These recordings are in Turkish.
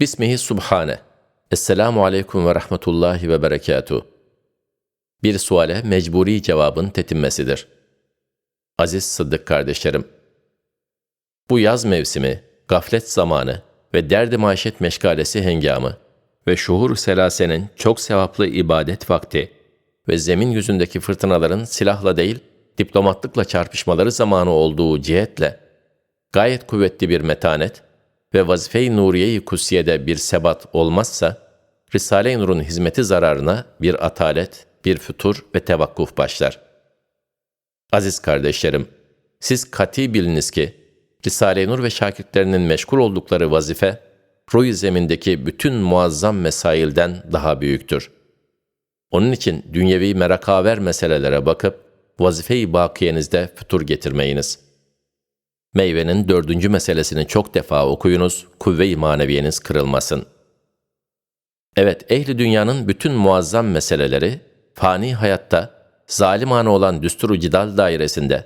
Bismihi Subhane. Esselamu Aleyküm ve Rahmetullahi ve Berekatuhu. Bir suale mecburi cevabın tetinmesidir. Aziz Sıddık kardeşlerim, bu yaz mevsimi, gaflet zamanı ve derdi maişet meşgalesi hengamı ve şuhur selasenin çok sevaplı ibadet vakti ve zemin yüzündeki fırtınaların silahla değil, diplomatlıkla çarpışmaları zamanı olduğu cihetle, gayet kuvvetli bir metanet ve vazife-i nuriye-i kutsiyede bir sebat olmazsa, Risale-i Nur'un hizmeti zararına bir atalet, bir fütur ve tevakkuf başlar. Aziz kardeşlerim, siz kati biliniz ki, Risale-i Nur ve şakirtlerinin meşgul oldukları vazife, ruh zemindeki bütün muazzam mesailden daha büyüktür. Onun için dünyevi merakaver meselelere bakıp, vazife-i bakiyenizde fütur getirmeyiniz. Meyvenin dördüncü meselesini çok defa okuyunuz, kuvve-i maneviyeniz kırılmasın. Evet, ehli dünyanın bütün muazzam meseleleri, fani hayatta, zalimane olan düsturu cidal dairesinde,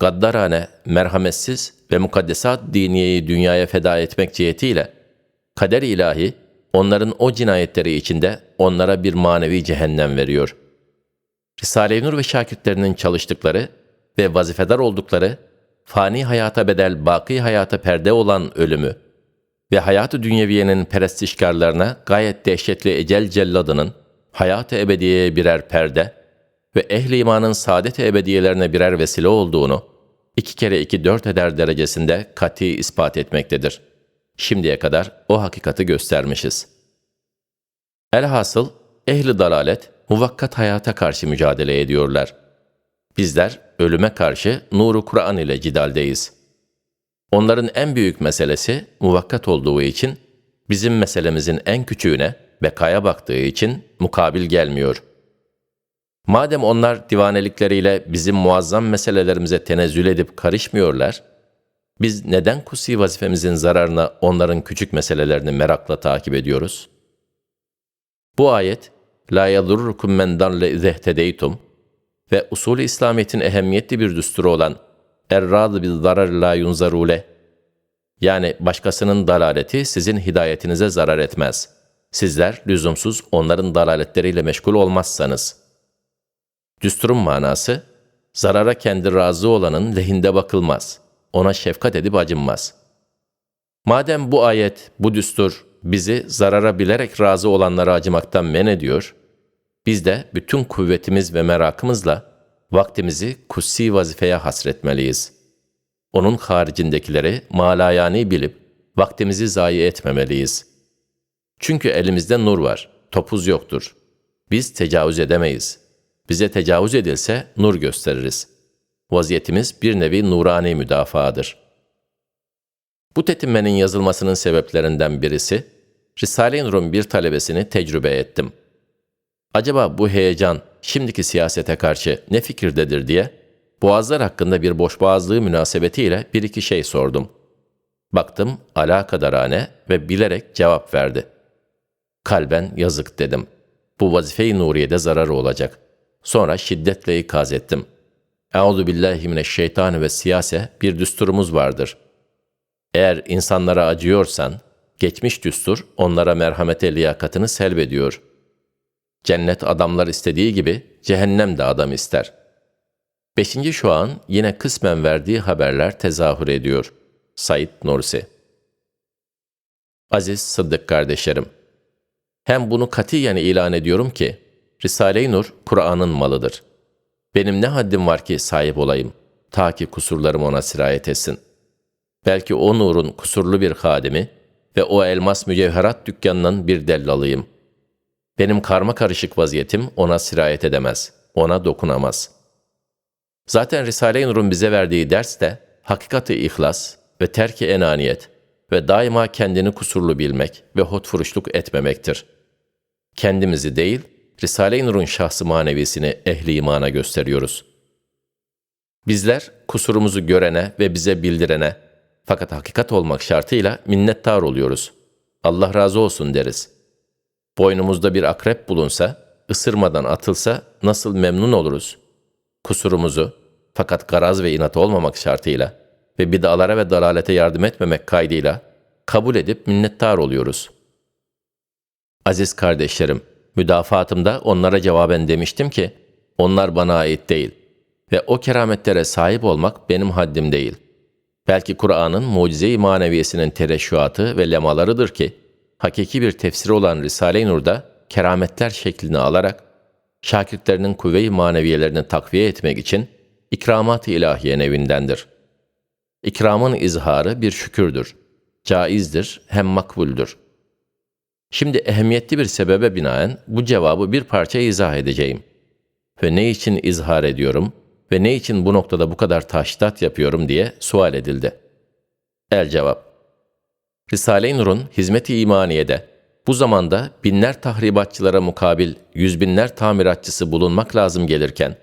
gaddarane, merhametsiz ve mukaddesat diniyeyi dünyaya feda etmek cihetiyle, kader ilahi, onların o cinayetleri içinde onlara bir manevi cehennem veriyor. Risale-i Nur ve şakirtlerinin çalıştıkları ve vazifedar oldukları, fani hayata bedel baki hayata perde olan ölümü ve hayatı dünyeviyenin perestişkarlarına gayet dehşetli ecel celladının hayat-ı ebediyeye birer perde ve ehli imanın saadet-i ebediyelerine birer vesile olduğunu iki kere iki dört eder derecesinde kati ispat etmektedir. Şimdiye kadar o hakikati göstermişiz. Elhasıl ehli dalalet muvakkat hayata karşı mücadele ediyorlar. Bizler ölüme karşı nuru Kur'an ile cidaldeyiz. Onların en büyük meselesi muvakkat olduğu için bizim meselemizin en küçüğüne bekaya baktığı için mukabil gelmiyor. Madem onlar divanelikleriyle bizim muazzam meselelerimize tenezzül edip karışmıyorlar, biz neden kusi vazifemizin zararına onların küçük meselelerini merakla takip ediyoruz? Bu ayet, La yadurrukum men dalle izehtedeytum ve usulü İslamiyet'in ehemmiyetli bir düsturu olan Er-râdı bil zarar la yunzarule yani başkasının dalaleti sizin hidayetinize zarar etmez. Sizler lüzumsuz onların dalaletleriyle meşgul olmazsanız. Düsturun manası, zarara kendi razı olanın lehinde bakılmaz. Ona şefkat edip acınmaz. Madem bu ayet, bu düstur bizi zarara bilerek razı olanlara acımaktan men ediyor, biz de bütün kuvvetimiz ve merakımızla vaktimizi kutsi vazifeye hasretmeliyiz. Onun haricindekileri malayani bilip vaktimizi zayi etmemeliyiz. Çünkü elimizde nur var, topuz yoktur. Biz tecavüz edemeyiz. Bize tecavüz edilse nur gösteririz. Vaziyetimiz bir nevi nurani müdafaadır. Bu tetinmenin yazılmasının sebeplerinden birisi, Risale-i Nur'un bir talebesini tecrübe ettim.'' Acaba bu heyecan şimdiki siyasete karşı ne fikirdedir diye boğazlar hakkında bir boşboğazlığı münasebetiyle bir iki şey sordum. Baktım alakadarane ve bilerek cevap verdi. Kalben yazık dedim. Bu vazife-i Nuriye'de zararı olacak. Sonra şiddetle ikaz ettim. Euzu billahi mineşşeytanı ve siyase bir düsturumuz vardır. Eğer insanlara acıyorsan, geçmiş düstur onlara merhamete liyakatını selbediyor.'' Cennet adamlar istediği gibi cehennem de adam ister. Beşinci şu an yine kısmen verdiği haberler tezahür ediyor. Said Nursi Aziz Sıddık kardeşlerim, hem bunu katiyen ilan ediyorum ki, Risale-i Nur Kur'an'ın malıdır. Benim ne haddim var ki sahip olayım, ta ki kusurlarım ona sirayet etsin. Belki o nurun kusurlu bir hadimi ve o elmas mücevherat dükkanının bir dellalıyım. Benim karma karışık vaziyetim ona sirayet edemez, ona dokunamaz. Zaten Risale-i Nur'un bize verdiği ders de hakikati ihlas ve terki enaniyet ve daima kendini kusurlu bilmek ve hotfuruşluk etmemektir. Kendimizi değil, Risale-i Nur'un şahsı manevisini ehli imana gösteriyoruz. Bizler kusurumuzu görene ve bize bildirene fakat hakikat olmak şartıyla minnettar oluyoruz. Allah razı olsun deriz.'' Boynumuzda bir akrep bulunsa, ısırmadan atılsa nasıl memnun oluruz? Kusurumuzu, fakat garaz ve inat olmamak şartıyla ve bidalara ve dalalete yardım etmemek kaydıyla kabul edip minnettar oluyoruz.'' Aziz kardeşlerim, müdafaatımda onlara cevaben demiştim ki, onlar bana ait değil ve o kerametlere sahip olmak benim haddim değil. Belki Kur'an'ın mucize-i maneviyesinin tereşşuatı ve lemalarıdır ki, hakiki bir tefsiri olan Risale-i Nur'da kerametler şeklini alarak, şakirtlerinin kuvve-i maneviyelerini takviye etmek için ikramat-ı ilahiye nevindendir. İkramın izharı bir şükürdür. Caizdir hem makbuldür. Şimdi ehemmiyetli bir sebebe binaen bu cevabı bir parça izah edeceğim. Ve ne için izhar ediyorum ve ne için bu noktada bu kadar taştat yapıyorum diye sual edildi. El cevap. Risale-i Nur'un hizmet-i imaniyede bu zamanda binler tahribatçılara mukabil yüz binler tamiratçısı bulunmak lazım gelirken,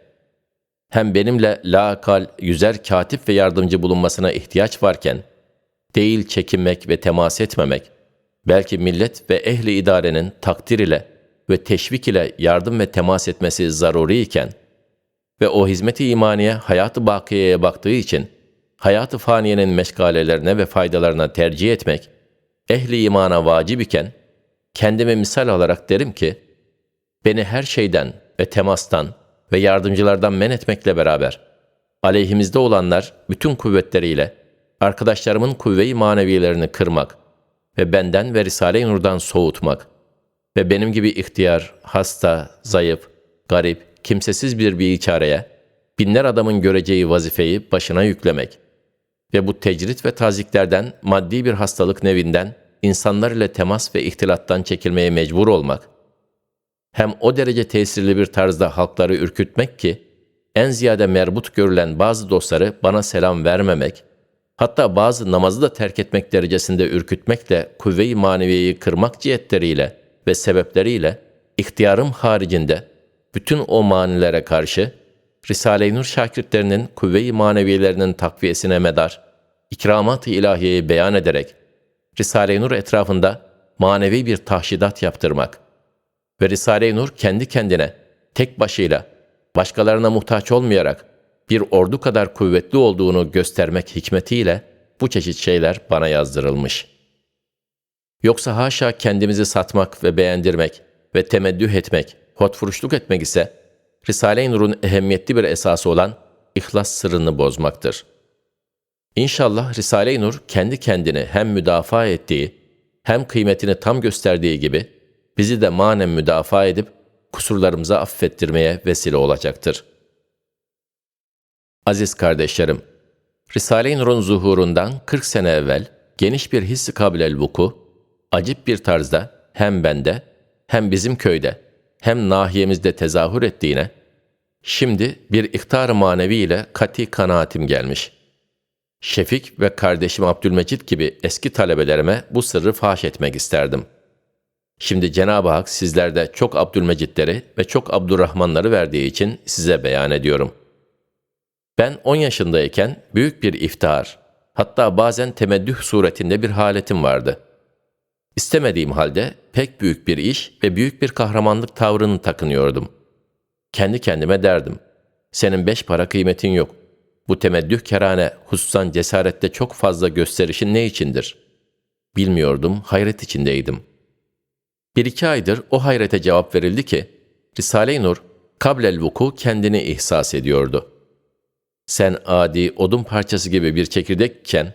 hem benimle laakal yüzer katip ve yardımcı bulunmasına ihtiyaç varken, değil çekinmek ve temas etmemek, belki millet ve ehli idarenin takdir ile ve teşvik ile yardım ve temas etmesi zaruri iken ve o hizmeti imaniye hayatı bakiyeye baktığı için hayatı faniyenin meşgalelerine ve faydalarına tercih etmek ehli imana vacip iken kendime misal alarak derim ki beni her şeyden ve temastan ve yardımcılardan men etmekle beraber aleyhimizde olanlar bütün kuvvetleriyle arkadaşlarımın kuvve-i maneviyelerini kırmak ve benden ve Risale-i Nur'dan soğutmak ve benim gibi ihtiyar, hasta, zayıf, garip, kimsesiz bir biçareye binler adamın göreceği vazifeyi başına yüklemek ve bu tecrit ve taziklerden maddi bir hastalık nevinden insanlar ile temas ve ihtilattan çekilmeye mecbur olmak, hem o derece tesirli bir tarzda halkları ürkütmek ki, en ziyade merbut görülen bazı dostları bana selam vermemek, hatta bazı namazı da terk etmek derecesinde ürkütmekle kuvve-i maneviyeyi kırmak cihetleriyle ve sebepleriyle ihtiyarım haricinde bütün o manilere karşı Risale-i Nur şakirtlerinin kuvve-i maneviyelerinin takviyesine medar, ikramat-ı ilahiyeyi beyan ederek Risale-i Nur etrafında manevi bir tahşidat yaptırmak ve Risale-i Nur kendi kendine, tek başıyla, başkalarına muhtaç olmayarak bir ordu kadar kuvvetli olduğunu göstermek hikmetiyle bu çeşit şeyler bana yazdırılmış. Yoksa haşa kendimizi satmak ve beğendirmek ve temeddüh etmek, hotfuruşluk etmek ise Risale-i Nur'un ehemmiyetli bir esası olan ihlas sırrını bozmaktır.'' İnşallah Risale-i Nur kendi kendini hem müdafaa ettiği hem kıymetini tam gösterdiği gibi bizi de manen müdafaa edip kusurlarımıza affettirmeye vesile olacaktır. Aziz kardeşlerim, Risale-i Nur'un zuhurundan 40 sene evvel geniş bir hissi kabilel vuku, acip bir tarzda hem bende hem bizim köyde hem nahiyemizde tezahür ettiğine, şimdi bir ihtar manevi ile kati kanaatim gelmiş.'' Şefik ve kardeşim Abdülmecit gibi eski talebelerime bu sırrı faş etmek isterdim. Şimdi Cenab-ı Hak sizlerde çok Abdülmecitleri ve çok Abdurrahmanları verdiği için size beyan ediyorum. Ben 10 yaşındayken büyük bir iftihar, hatta bazen temeddüh suretinde bir haletim vardı. İstemediğim halde pek büyük bir iş ve büyük bir kahramanlık tavrını takınıyordum. Kendi kendime derdim, senin beş para kıymetin yok. Bu temeddüh kerane hususan cesarette çok fazla gösterişin ne içindir? Bilmiyordum, hayret içindeydim. Bir iki aydır o hayrete cevap verildi ki, Risale-i Nur, kablel vuku kendini ihsas ediyordu. Sen adi odun parçası gibi bir çekirdekken,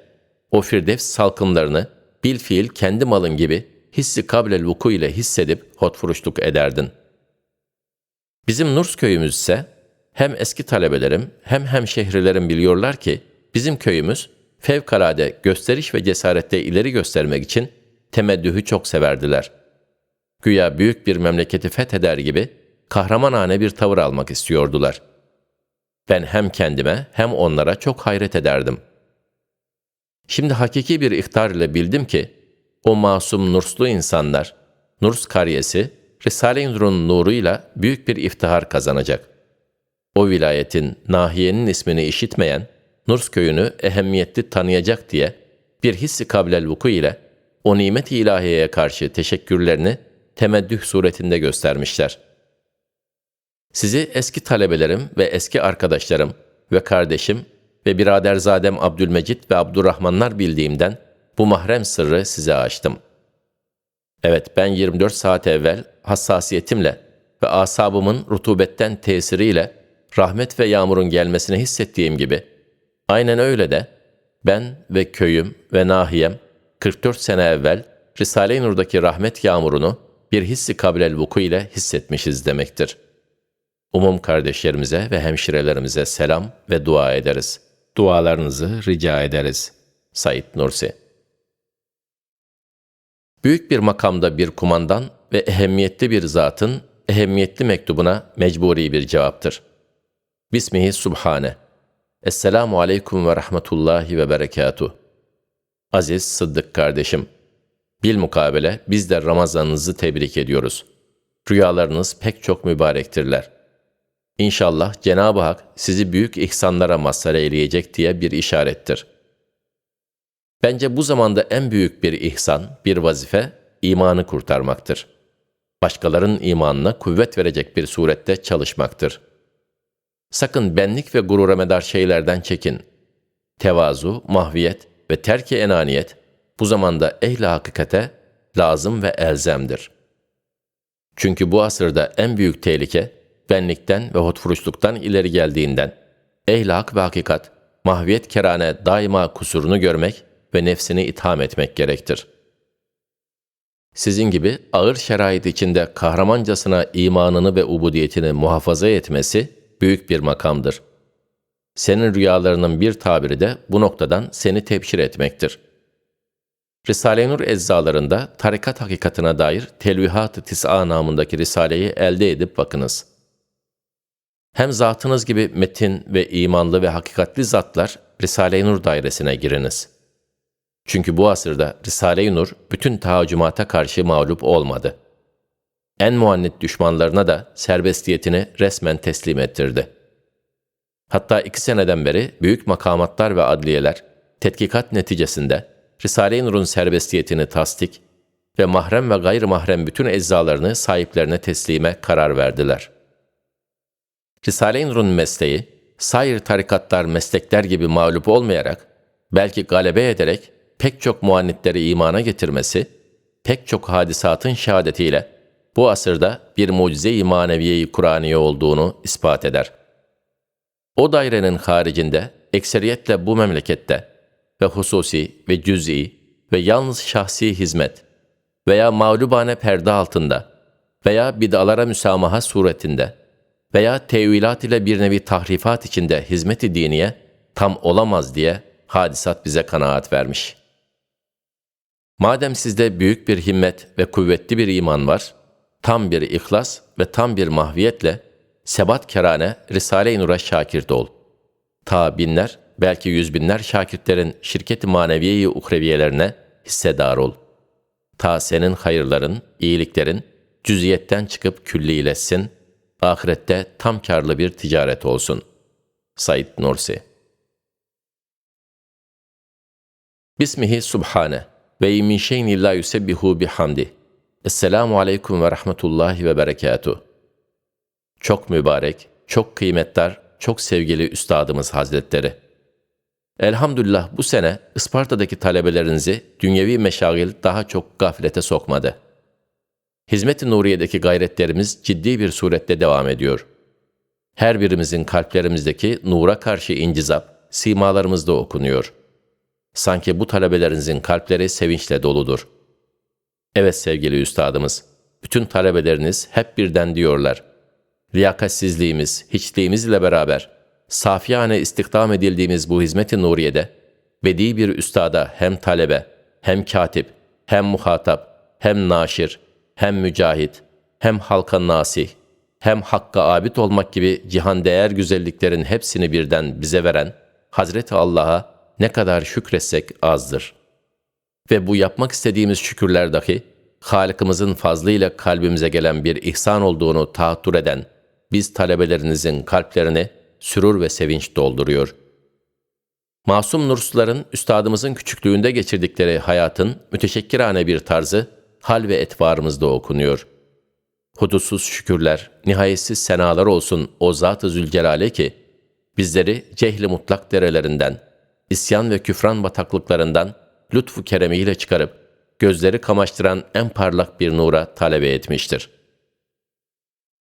o firdevs salkımlarını bil fiil kendi malın gibi hissi kablel vuku ile hissedip hotfuruşluk ederdin. Bizim Nurs köyümüz ise hem eski talebelerim hem hemşehrilerim biliyorlar ki bizim köyümüz fevkalade gösteriş ve cesarette ileri göstermek için temeddühü çok severdiler. Güya büyük bir memleketi fetheder gibi kahramanane bir tavır almak istiyordular. Ben hem kendime hem onlara çok hayret ederdim. Şimdi hakiki bir ihtar ile bildim ki, o masum nurslu insanlar, Nurs kariyesi, Risale-i Nur'un nuruyla büyük bir iftihar kazanacak. O vilayetin, nahiyenin ismini işitmeyen, Nurs köyünü ehemmiyetli tanıyacak diye bir hissi kablel vuku ile o nimet-i ilahiyeye karşı teşekkürlerini temeddüh suretinde göstermişler. Sizi eski talebelerim ve eski arkadaşlarım ve kardeşim ve biraderzadem Abdülmecit ve Abdurrahmanlar bildiğimden bu mahrem sırrı size açtım. Evet ben 24 saat evvel hassasiyetimle ve asabımın rutubetten tesiriyle rahmet ve yağmurun gelmesini hissettiğim gibi, aynen öyle de ben ve köyüm ve nahiyem 44 sene evvel Risale-i Nur'daki rahmet yağmurunu bir hissi kabrel vuku ile hissetmişiz demektir. Umum kardeşlerimize ve hemşirelerimize selam ve dua ederiz. Dualarınızı rica ederiz. Said Nursi Büyük bir makamda bir kumandan ve ehemmiyetli bir zatın ehemmiyetli mektubuna mecburi bir cevaptır. Bismihi Subhane. Esselamu Aleyküm ve Rahmetullahi ve Berekatuh. Aziz Sıddık kardeşim, bilmukabele biz de Ramazanınızı tebrik ediyoruz. Rüyalarınız pek çok mübarektirler. İnşallah Cenab-ı Hak sizi büyük ihsanlara mazhar eyleyecek diye bir işarettir. Bence bu zamanda en büyük bir ihsan, bir vazife, imanı kurtarmaktır. Başkalarının imanına kuvvet verecek bir surette çalışmaktır. Sakın benlik ve gurura medar şeylerden çekin. Tevazu, mahviyet ve terki enaniyet bu zamanda ehli hakikate lazım ve elzemdir. Çünkü bu asırda en büyük tehlike benlikten ve hotfuruşluktan ileri geldiğinden ehli hak ve hakikat, mahviyet kerane daima kusurunu görmek ve nefsini itham etmek gerektir. Sizin gibi ağır şerait içinde kahramancasına imanını ve ubudiyetini muhafaza etmesi büyük bir makamdır. Senin rüyalarının bir tabiri de bu noktadan seni tebşir etmektir. Risale-i Nur eczalarında tarikat hakikatına dair Telvihat-ı Tis'a namındaki risaleyi elde edip bakınız. Hem zatınız gibi metin ve imanlı ve hakikatli zatlar Risale-i Nur dairesine giriniz.'' Çünkü bu asırda Risale-i Nur bütün tahaccümata karşı mağlup olmadı. En muannit düşmanlarına da serbestiyetini resmen teslim ettirdi. Hatta iki seneden beri büyük makamatlar ve adliyeler tetkikat neticesinde Risale-i Nur'un serbestiyetini tasdik ve mahrem ve gayr mahrem bütün eczalarını sahiplerine teslime karar verdiler. Risale-i Nur'un mesleği, sair tarikatlar meslekler gibi mağlup olmayarak, belki galebe ederek pek çok muannitleri imana getirmesi, pek çok hadisatın şehadetiyle bu asırda bir mucize-i maneviye-i Kur'aniye olduğunu ispat eder. O dairenin haricinde, ekseriyetle bu memlekette ve hususi ve cüz'i ve yalnız şahsi hizmet veya mağlubane perde altında veya bid'alara müsamaha suretinde veya tevilat ile bir nevi tahrifat içinde hizmet-i diniye tam olamaz diye hadisat bize kanaat vermiş.'' Madem sizde büyük bir himmet ve kuvvetli bir iman var, tam bir ihlas ve tam bir mahviyetle sebat kerane Risale-i Nur'a şakirt ol. Ta binler, belki yüz binler şakirtlerin şirket-i maneviye-i uhreviyelerine hissedar ol. Ta senin hayırların, iyiliklerin cüziyetten çıkıp küllileşsin, ahirette tam karlı bir ticaret olsun. Said Nursi Bismihi Subhane ve min şeyin la yusebbihu bihamdi. Esselamu aleyküm ve rahmetullahi ve berekatuh. Çok mübarek, çok kıymetli, çok sevgili Üstadımız Hazretleri. Elhamdülillah bu sene Isparta'daki talebelerinizi dünyevi meşagil daha çok gaflete sokmadı. Hizmet-i Nuriye'deki gayretlerimiz ciddi bir surette devam ediyor. Her birimizin kalplerimizdeki nura karşı incizap, simalarımızda okunuyor.'' Sanki bu talebelerinizin kalpleri sevinçle doludur. Evet sevgili üstadımız, bütün talebeleriniz hep birden diyorlar. Liyakatsizliğimiz, hiçliğimizle beraber, safiyane istihdam edildiğimiz bu hizmet-i nuriyede, bedi bir üstada hem talebe, hem katip, hem muhatap, hem naşir, hem mücahit, hem halka nasih, hem hakka abid olmak gibi cihan değer güzelliklerin hepsini birden bize veren Hazreti Allah'a ne kadar şükretsek azdır. Ve bu yapmak istediğimiz şükürler dahi, Halık'ımızın fazlıyla kalbimize gelen bir ihsan olduğunu tahattür eden biz talebelerinizin kalplerini sürur ve sevinç dolduruyor. Masum nursların üstadımızın küçüklüğünde geçirdikleri hayatın müteşekkirane bir tarzı hal ve etvarımızda okunuyor. Hudutsuz şükürler, nihayetsiz senalar olsun o Zat-ı Zülcelal'e ki, bizleri cehli mutlak derelerinden, isyan ve küfran bataklıklarından lütfu keremiyle çıkarıp, gözleri kamaştıran en parlak bir nura talebe etmiştir.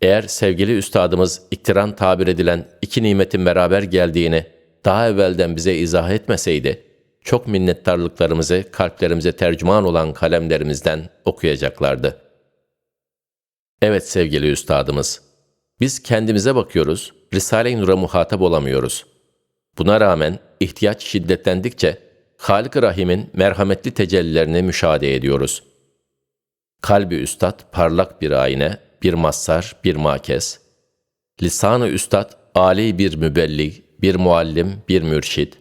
Eğer sevgili üstadımız iktiran tabir edilen iki nimetin beraber geldiğini daha evvelden bize izah etmeseydi, çok minnettarlıklarımızı kalplerimize tercüman olan kalemlerimizden okuyacaklardı. Evet sevgili üstadımız, biz kendimize bakıyoruz, Risale-i Nur'a muhatap olamıyoruz. Buna rağmen ihtiyaç şiddetlendikçe Halik-i Rahim'in merhametli tecellilerini müşahede ediyoruz. Kalbi üstad parlak bir ayna, bir mazhar, bir makes. Lisanı üstad âli bir mübelli, bir muallim, bir mürşid.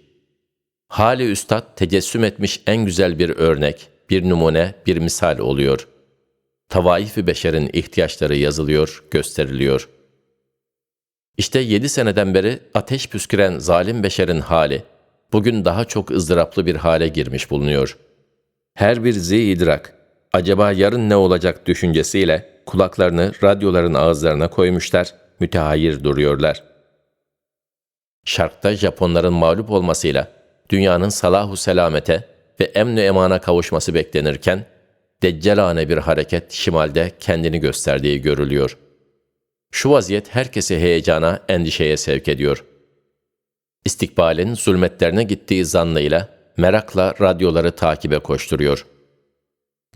Hali üstad tecessüm etmiş en güzel bir örnek, bir numune, bir misal oluyor. Tavaif-i beşerin ihtiyaçları yazılıyor, gösteriliyor. İşte yedi seneden beri ateş püsküren zalim beşerin hali, bugün daha çok ızdıraplı bir hale girmiş bulunuyor. Her bir zi idrak, acaba yarın ne olacak düşüncesiyle kulaklarını radyoların ağızlarına koymuşlar, mütehayir duruyorlar. Şarkta Japonların mağlup olmasıyla dünyanın salahu selamete ve emn emana kavuşması beklenirken, deccalane bir hareket şimalde kendini gösterdiği görülüyor. Şu vaziyet herkesi heyecana, endişeye sevk ediyor. İstikbalin zulmetlerine gittiği zannıyla merakla radyoları takibe koşturuyor.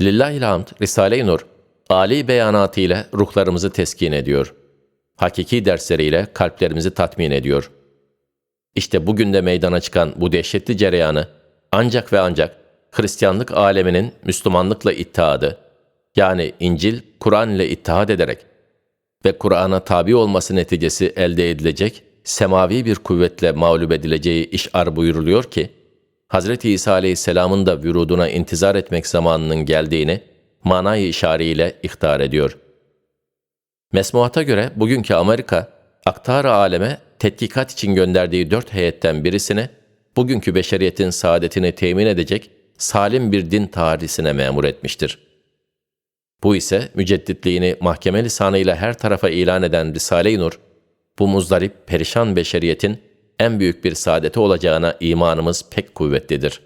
Lillahi hamd, Risale-i Nur, âli beyanatıyla ruhlarımızı teskin ediyor. Hakiki dersleriyle kalplerimizi tatmin ediyor. İşte bugün de meydana çıkan bu dehşetli cereyanı ancak ve ancak Hristiyanlık aleminin Müslümanlıkla ittihadı, yani İncil, Kur'an ile ittihad ederek ve Kur'an'a tabi olması neticesi elde edilecek semavi bir kuvvetle mağlup edileceği işar buyuruluyor ki, Hz. İsa Aleyhisselam'ın da vüruduna intizar etmek zamanının geldiğini manayı işareyle ihtar ediyor. Mesmuata göre bugünkü Amerika, aktar aleme tetkikat için gönderdiği dört heyetten birisini, bugünkü beşeriyetin saadetini temin edecek salim bir din tarihisine memur etmiştir. Bu ise mücedditliğini mahkeme lisanıyla her tarafa ilan eden Risale-i Nur, bu muzdarip perişan beşeriyetin en büyük bir saadeti olacağına imanımız pek kuvvetlidir.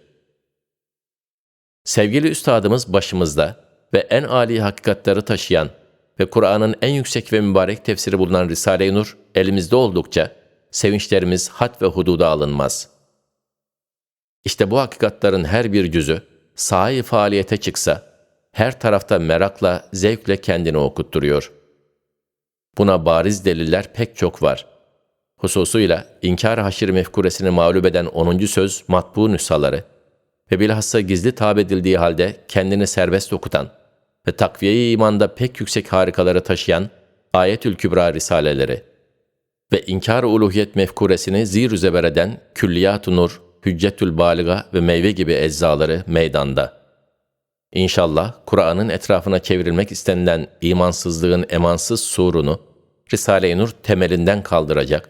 Sevgili üstadımız başımızda ve en âli hakikatları taşıyan ve Kur'an'ın en yüksek ve mübarek tefsiri bulunan Risale-i Nur elimizde oldukça sevinçlerimiz had ve hududa alınmaz. İşte bu hakikatların her bir cüzü sahi faaliyete çıksa, her tarafta merakla, zevkle kendini okutturuyor. Buna bariz deliller pek çok var. Hususuyla inkar haşir mefkuresini mağlup eden 10. söz matbu nüshaları ve bilhassa gizli tab edildiği halde kendini serbest okutan ve takviye imanda pek yüksek harikaları taşıyan Ayetül Kübra risaleleri ve inkar uluhiyet mefkuresini zir zeber eden Külliyat-ı Nur, Hüccetül Baliga ve meyve gibi eczaları meydanda. İnşallah Kur'an'ın etrafına çevrilmek istenilen imansızlığın emansız surunu Risale-i Nur temelinden kaldıracak,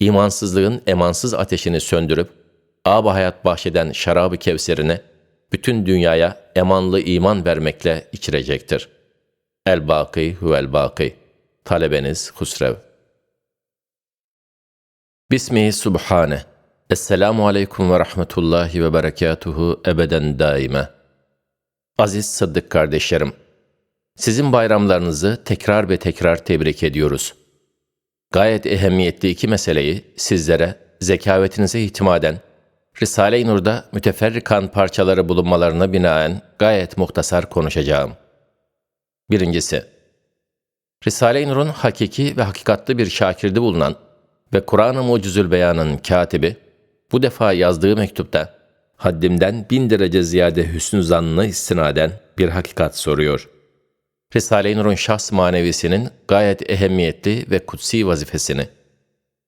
imansızlığın emansız ateşini söndürüp âb hayat bahşeden şarabı kevserine bütün dünyaya emanlı iman vermekle içirecektir. El-Baki huvel-Baki. Talebeniz Husrev. Bismihi Subhane. Esselamu Aleyküm ve Rahmetullahi ve Berekatuhu ebeden daime. Aziz Sıddık kardeşlerim, sizin bayramlarınızı tekrar ve tekrar tebrik ediyoruz. Gayet ehemmiyetli iki meseleyi sizlere zekavetinize itimaden Risale-i Nur'da müteferrikan parçaları bulunmalarına binaen gayet muhtasar konuşacağım. Birincisi, Risale-i Nur'un hakiki ve hakikatli bir şakirdi bulunan ve Kur'an-ı Mucizül Beyan'ın katibi, bu defa yazdığı mektupta haddimden bin derece ziyade hüsnü zannına istinaden bir hakikat soruyor. Risale-i Nur'un şahs manevisinin gayet ehemmiyetli ve kutsi vazifesini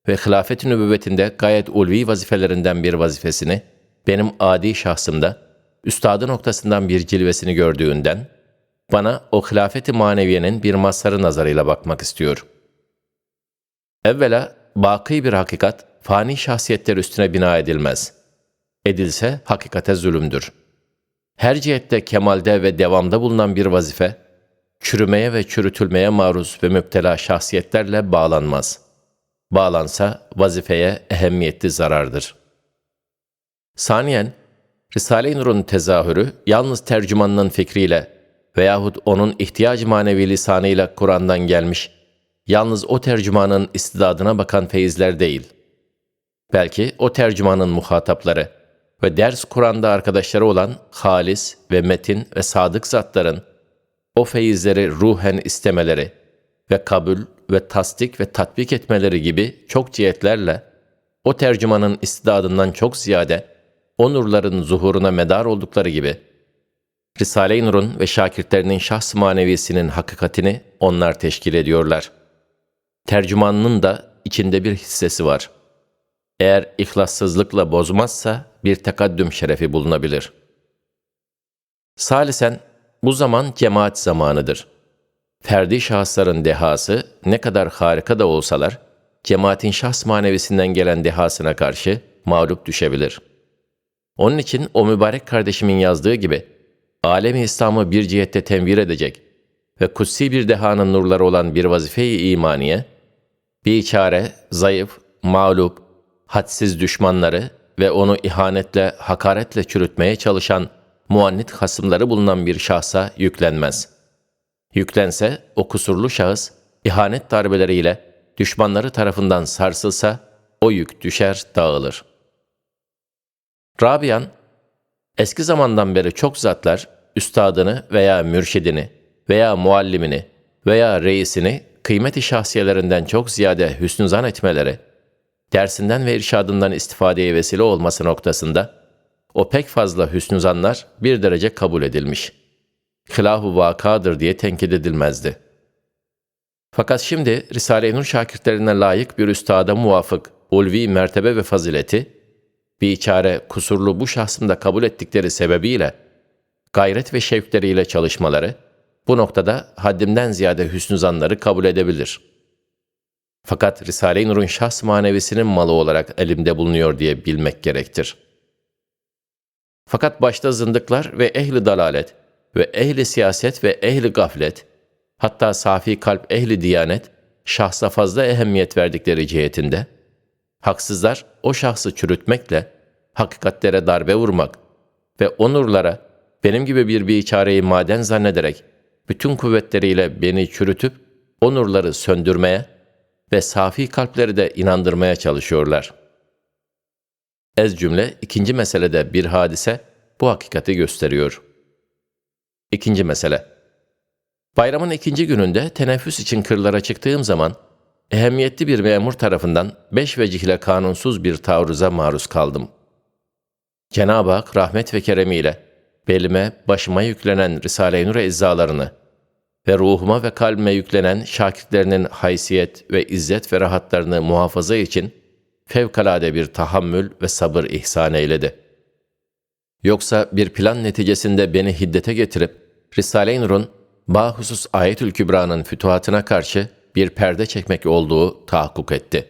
ve hilafet-i nübüvvetinde gayet ulvi vazifelerinden bir vazifesini benim adi şahsımda üstadı noktasından bir cilvesini gördüğünden bana o hilafeti maneviyenin bir mazharı nazarıyla bakmak istiyor. Evvela baki bir hakikat fani şahsiyetler üstüne bina edilmez. Edilse hakikate zulümdür. Her cihette kemalde ve devamda bulunan bir vazife, çürümeye ve çürütülmeye maruz ve müptela şahsiyetlerle bağlanmaz. Bağlansa vazifeye ehemmiyetli zarardır. Saniyen, Risale-i Nur'un tezahürü yalnız tercümanının fikriyle veyahut onun ihtiyac manevi lisanıyla Kur'an'dan gelmiş, yalnız o tercümanın istidadına bakan feyizler değil. Belki o tercümanın muhatapları ve ders Kur'an'da arkadaşları olan halis ve metin ve sadık zatların o feyizleri ruhen istemeleri ve kabul ve tasdik ve tatbik etmeleri gibi çok cihetlerle o tercümanın istidadından çok ziyade o nurların zuhuruna medar oldukları gibi Risale-i Nur'un ve şakirtlerinin şahs manevisinin hakikatini onlar teşkil ediyorlar. Tercümanının da içinde bir hissesi var. Eğer ihlassızlıkla bozmazsa bir tekaddüm şerefi bulunabilir. Salisen, bu zaman cemaat zamanıdır. Ferdi şahısların dehası ne kadar harika da olsalar, cemaatin şahs manevisinden gelen dehasına karşı mağlup düşebilir. Onun için o mübarek kardeşimin yazdığı gibi, alemi İslam'ı bir cihette tenvir edecek ve kutsi bir dehanın nurları olan bir vazife-i imaniye, bir çare, zayıf, mağlup, hadsiz düşmanları ve onu ihanetle, hakaretle çürütmeye çalışan muannit hasımları bulunan bir şahsa yüklenmez. Yüklense o kusurlu şahıs ihanet darbeleriyle düşmanları tarafından sarsılsa o yük düşer, dağılır. Rabian, eski zamandan beri çok zatlar üstadını veya mürşidini veya muallimini veya reisini kıymeti şahsiyelerinden çok ziyade hüsnü zan etmeleri, dersinden ve irşadından istifadeye vesile olması noktasında o pek fazla hüsnü zanlar bir derece kabul edilmiş. Hilahu vakadır diye tenkit edilmezdi. Fakat şimdi Risale-i Nur şakirtlerine layık bir üstada muvafık ulvi mertebe ve fazileti, bir içare kusurlu bu şahsında kabul ettikleri sebebiyle, gayret ve şevkleriyle çalışmaları, bu noktada haddimden ziyade hüsnü zanları kabul edebilir. Fakat Risale-i Nur'un şahs manevisinin malı olarak elimde bulunuyor diye bilmek gerektir. Fakat başta zındıklar ve ehli dalalet ve ehli siyaset ve ehli gaflet, hatta safi kalp ehli diyanet, şahsa fazla ehemmiyet verdikleri cihetinde, haksızlar o şahsı çürütmekle, hakikatlere darbe vurmak ve onurlara benim gibi bir biçareyi maden zannederek, bütün kuvvetleriyle beni çürütüp, onurları söndürmeye ve safi kalpleri de inandırmaya çalışıyorlar. Ez cümle ikinci meselede bir hadise bu hakikati gösteriyor. İkinci mesele. Bayramın ikinci gününde teneffüs için kırlara çıktığım zaman, ehemmiyetli bir memur tarafından beş vecihle kanunsuz bir taarruza maruz kaldım. Cenab-ı Hak rahmet ve keremiyle belime, başıma yüklenen Risale-i Nur eczalarını ve ruhuma ve kalbime yüklenen şakirtlerinin haysiyet ve izzet ve rahatlarını muhafaza için fevkalade bir tahammül ve sabır ihsan eyledi. Yoksa bir plan neticesinde beni hiddete getirip Risale-i Nur'un bahusus Ayetül Kübra'nın fütuhatına karşı bir perde çekmek olduğu tahakkuk etti.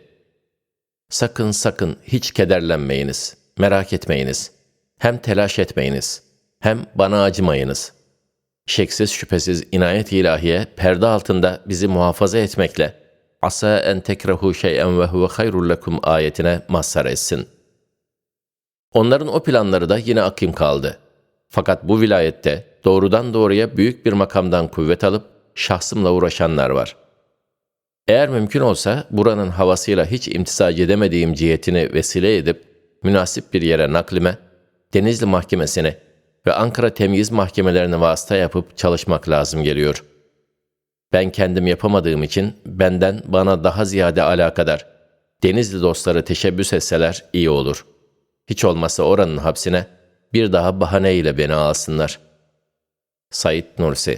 Sakın sakın hiç kederlenmeyiniz, merak etmeyiniz. Hem telaş etmeyiniz, hem bana acımayınız. Şeksiz şüphesiz inayet ilahiye perde altında bizi muhafaza etmekle asa en tekrehu şey'en ve huve hayrul lekum ayetine mazhar etsin. Onların o planları da yine akim kaldı. Fakat bu vilayette doğrudan doğruya büyük bir makamdan kuvvet alıp şahsımla uğraşanlar var. Eğer mümkün olsa buranın havasıyla hiç imtisac edemediğim cihetini vesile edip münasip bir yere naklime, Denizli Mahkemesi'ne ve Ankara Temyiz Mahkemelerine vasıta yapıp çalışmak lazım geliyor. Ben kendim yapamadığım için benden bana daha ziyade alakadar, Denizli dostları teşebbüs etseler iyi olur. Hiç olmazsa oranın hapsine bir daha bahaneyle beni alsınlar. Said Nursi